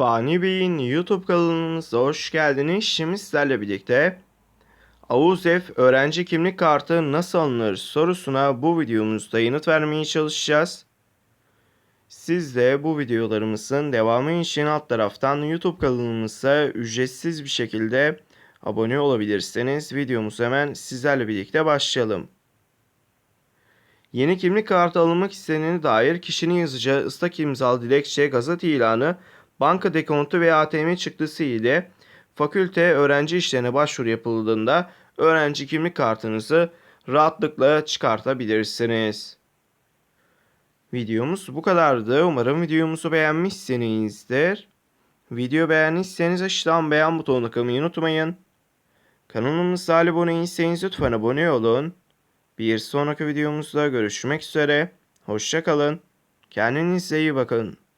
Fani Bey'in YouTube kanalımıza hoş geldiniz. Şimdi sizlerle birlikte AUZEF öğrenci kimlik kartı nasıl alınır sorusuna bu videomuzda yanıt vermeye çalışacağız. Siz de bu videolarımızın devamı için alt taraftan YouTube kanalımıza ücretsiz bir şekilde abone olabilirsiniz. Videomuza hemen sizlerle birlikte başlayalım. Yeni kimlik kartı alınmak istenene dair kişinin yazacağı ıslak imzalı dilekçe, gazete ilanı, banka dekontu veya ATM çıktısı ile fakülte öğrenci işlerine başvuru yapıldığında öğrenci kimlik kartınızı rahatlıkla çıkartabilirsiniz. Videomuz bu kadardı. Umarım videomuzu beğenmişsinizdir. Video beğendiyseniz aşağıdan beğen butonuna kılmayı unutmayın. Kanalımıza abone değilseniz lütfen abone olun. Bir sonraki videomuzda görüşmek üzere. Hoşçakalın. Kendinize iyi bakın.